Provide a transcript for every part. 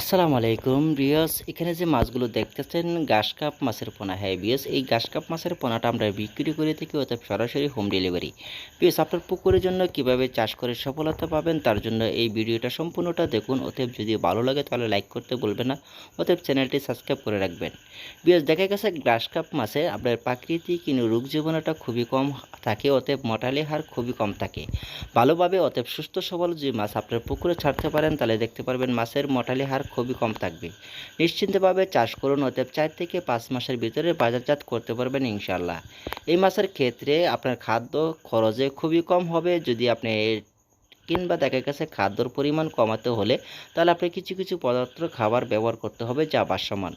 আসসালামু আলাইকুম রিয়াস এখানে যে মাছগুলো দেখতেছেন, ঘাস কাপ মাছের পোনা। হ্যাঁ বিয়স এই ঘাস কাপ মাছের পোনাটা আমরা বিক্রি করে থাকি অর্থাৎ সরাসরি হোম ডেলিভারি বিয়স আপনার পুকুরের জন্য কীভাবে চাষ করে সফলতা পাবেন, তার জন্য এই ভিডিওটা সম্পূর্ণটা দেখুন। অতএব যদি ভালো লাগে তাহলে লাইক করতে বলবেন না, অতএব চ্যানেলটি সাবস্ক্রাইব করে রাখবেন। বিয়স দেখা গেছে ঘাস কাপ মাছে আপনার প্রাকৃতিক কিন্তু রোগ জীবনটা খুবই কম থাকে, অতএব মটালি হার খুবই কম থাকে। ভালোভাবে অতএব সুস্থ সবল যে মাছ আপনার পুকুরে ছাড়তে পারেন, তাহলে দেখতে পারবেন মাছের মটালি হার খুবই কম থাকবে। নিশ্চিন্তভাবে চাষ করুন অতএব চার থেকে পাঁচ মাসের ভিতরে বাজারজাত করতে পারবেন ইনশাল্লাহ এই মাসের ক্ষেত্রে আপনার খাদ্য খরচে খুবই কম হবে যদি আপনি কিংবা দেখা গেছে খাদ্যর পরিমাণ কমাতে হলে তাহলে আপনি কিছু কিছু পদার্থ খাবার ব্যবহার করতে হবে যা বাসমান।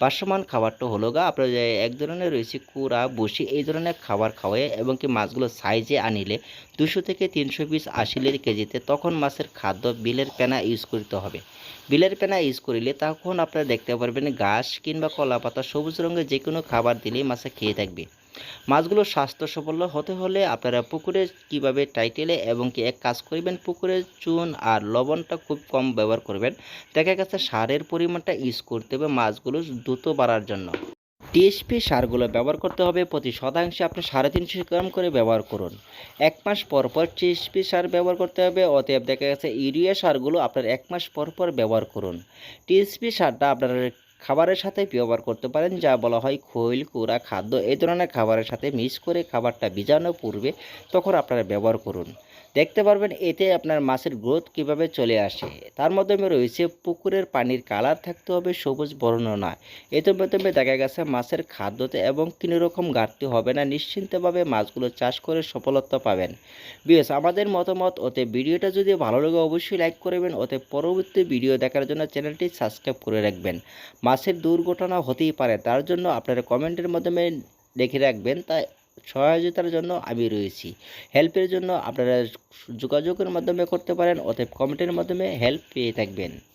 বাসমান খাবারটা হলো গা আপনার এক ধরনের রয়েছে কুড়া বসি এই ধরনের খাবার খাওয়ায় এবং কি মাছগুলো সাইজে আনিলে দুশো থেকে তিনশো পিস আশিলের কেজিতে তখন মাছের খাদ্য বিলের পেনা ইউজ করতে হবে। বিলের পেনা ইউজ করিলে তখন আপনারা দেখতে পারবেন ঘাস কিংবা কলা পাতা সবুজ রঙের যে কোনো খাবার দিলেই মাছে খেয়ে থাকবে। মাছগুলো স্বাস্থ্য সফল হতে হলে আপনারা পুকুরে কীভাবে টাইটেলে এবং কি এক কাজ করবেন? পুকুরে চুন আর লবণটা খুব কম ব্যবহার করবেন। দেখা গেছে সারের পরিমাণটা ইউজ করতে হবে মাছগুলো দ্রুত বাড়ার জন্য। টিএসপি সারগুলো ব্যবহার করতে হবে। প্রতি শতাংশে আপনি সাড়ে তিনশো গ্রাম করে ব্যবহার করুন। এক মাস পর পর টিএসপি সার ব্যবহার করতে হবে। অতএব দেখা গেছে ইউরিয়া সারগুলো আপনার এক মাস পর পর ব্যবহার করুন। টিএসপি সারটা আপনার খাবারের সাথে ব্যবহার করতে পারেন, যা বলা হয় খৈল, কুড়া, খাদ্য। এই ধরনের খাবারের সাথে মিক্স করে খাবারটা ভিজানোর পূর্বে তখন আপনারা ব্যবহার করুন। দেখতে পারবেন এতে আপনার মাছের গ্রোথ কীভাবে চলে আসে। তার মাধ্যমে রয়েছে পুকুরের পানির কালার থাকতে হবে, সবুজ বর্ণ না এতে মাধ্যমে দেখা গেছে মাছের খাদ্যতে এবং কোনো রকম ঘাটতি হবে না, নিশ্চিন্তভাবে মাছগুলো চাষ করে সফলতা পাবেন। বিএস আমাদের মতামত ওতে ভিডিওটা যদি ভালো লাগে অবশ্যই লাইক করবেন ওতে পরবর্তী ভিডিও দেখার জন্য চ্যানেলটি সাবস্ক্রাইব করে রাখবেন। মাছের দুর্ঘটনা হতেই পারে, তার জন্য আপনারা কমেন্টের মাধ্যমে লিখে রাখবেন, তাই সহযোগিতার জন্য আমি রয়েছি। হেল্পের জন্য আপনারা যোগাযোগের মাধ্যমে করতে পারেন অতএব কমেন্টের মাধ্যমে হেল্প পেয়ে থাকবেন।